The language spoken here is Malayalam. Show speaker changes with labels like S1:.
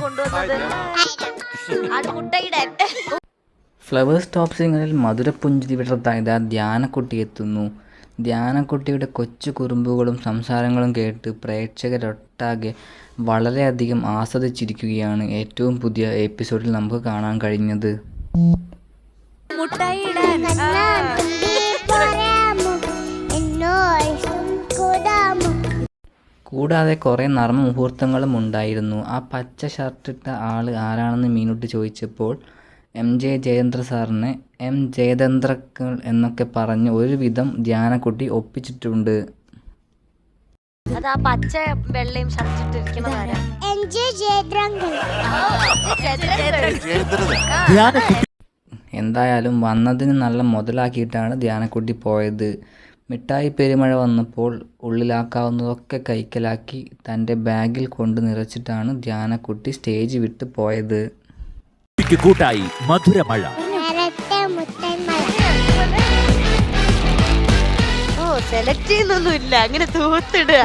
S1: കൊണ്ടുവന്നത്? അത് മുട്ടയുടെ
S2: ഫ്ലവേഴ്സ് ടോപ്പ് സിംഗറിൽ മധുരപ്പുഞ്ചിരി വിടർത്തായത് ധ്യാനക്കുട്ടി എത്തുന്നു. ധ്യാനക്കുട്ടിയുടെ കൊച്ചു കുറുമ്പുകളും സംസാരങ്ങളും കേട്ട് പ്രേക്ഷകരൊട്ടാകെ വളരെയധികം ആസ്വദിച്ചിരിക്കുകയാണ് ഏറ്റവും പുതിയ എപ്പിസോഡിൽ നമുക്ക് കാണാൻ കഴിഞ്ഞത്.
S1: മുട്ടയുടെ
S2: കൂടാതെ കുറേ നർമ്മ മുഹൂർത്തങ്ങളും ഉണ്ടായിരുന്നു. ആ പച്ച ഷർട്ടിട്ട ആൾ ആരാണെന്ന് മീനുട്ടി ചോദിച്ചപ്പോൾ എം ജെ ജയേന്ദ്ര സാറിനെ എം ജയതന്ത്രക്കൾ എന്നൊക്കെ പറഞ്ഞ് ഒരുവിധം ധ്യാനക്കുട്ടി ഒപ്പിച്ചിട്ടുണ്ട്.
S1: അത് ആ പച്ച വെള്ളയും
S2: എന്തായാലും വന്നതിന് നല്ല മുതലാക്കിയിട്ടാണ് ധ്യാനക്കുട്ടി പോയത്. മിഠായി പെരുമഴ വന്നപ്പോൾ ഉള്ളിലാക്കാവുന്നതൊക്കെ കൈക്കലാക്കി തന്റെ ബാഗിൽ കൊണ്ട് നിറച്ചിട്ടാണ് ധ്യാനക്കുട്ടി സ്റ്റേജ് വിട്ട് പോയത്.
S3: കൂട്ടായി മധുരമഴ
S1: ഓ സെലക്ട് ചെയ്യുന്നൊന്നുമില്ല. അങ്ങനെ തൂത്തിടുക.